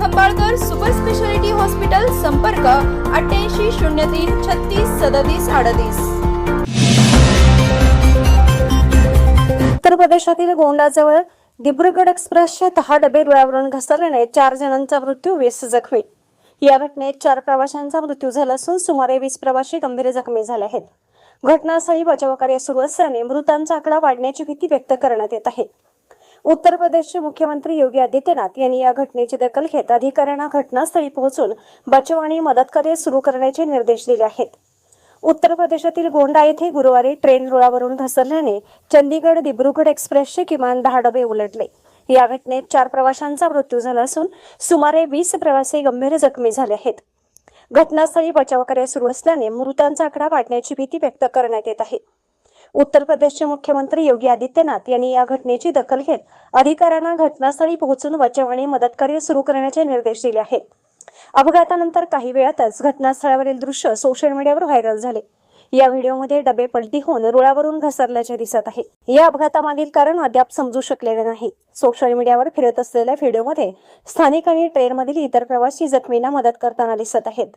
Khambalkar super speciality hospital संपर्क अठ्ठ्याऐंशी शून्य तीन छत्तीस सदतीस अडतीस. उत्तर प्रदेशातील गोंडाजवळ दिब्रुगड एक्सप्रेसचे दहा डबे रुळावरून घसरल्याने चार जणांचा मृत्यू वीस जखमी. या घटनेत चार प्रवाशांचा मृत्यू झाला असून सुमारे वीस प्रवासी गंभीर जखमी झाले आहेत. घटनास्थळी बचावकार्य सुरू असल्याने मृतांचा आकडा वाढण्याची भीती व्यक्त करण्यात येत आहे. उत्तर प्रदेशचे मुख्यमंत्री योगी आदित्यनाथ यांनी या घटनेची दखल घेत अधिकाऱ्यांना घटनास्थळी पोहोचून बचाव आणि मदत कार्य सुरू करण्याचे निर्देश दिले आहेत. उत्तर प्रदेशातील गोंडा येथे गुरुवारी ट्रेन रुळावरून घसरल्याने चंदीगड दिब्रुगड एक्सप्रेसचे किमान दहा डबे उलटले. या घटनेत चार प्रवाशांचा मृत्यू झाला असून सुमारे वीस प्रवासी गंभीर जखमी झाले आहेत. घटनास्थळी बचावकार्य सुरू असल्याने मृतांचा आकडा वाढण्याची भीती व्यक्त करण्यात येत आहे. उत्तर प्रदेशचे मुख्यमंत्री योगी आदित्यनाथ यांनी या घटनेची दखल घेत अधिकाऱ्यांना घटनास्थळी पोहोचून बचाव आणि मदत कार्य सुरू करण्याचे निर्देश दिले आहेत. अपघातानंतर काही वेळातच घटनास्थळावरील दृश्य सोशल मीडियावर व्हायरल झाले. या व्हिडिओमध्ये डबे पलटी होऊन रुळावरून घसरल्याचे दिसत आहे. या अपघातामागील कारण अद्याप समजू शकलेले नाही. सोशल मीडियावर फिरत असलेल्या व्हिडिओमध्ये स्थानिक आणि ट्रेनमधील इतर प्रवासी जखमींना मदत करताना दिसत आहेत.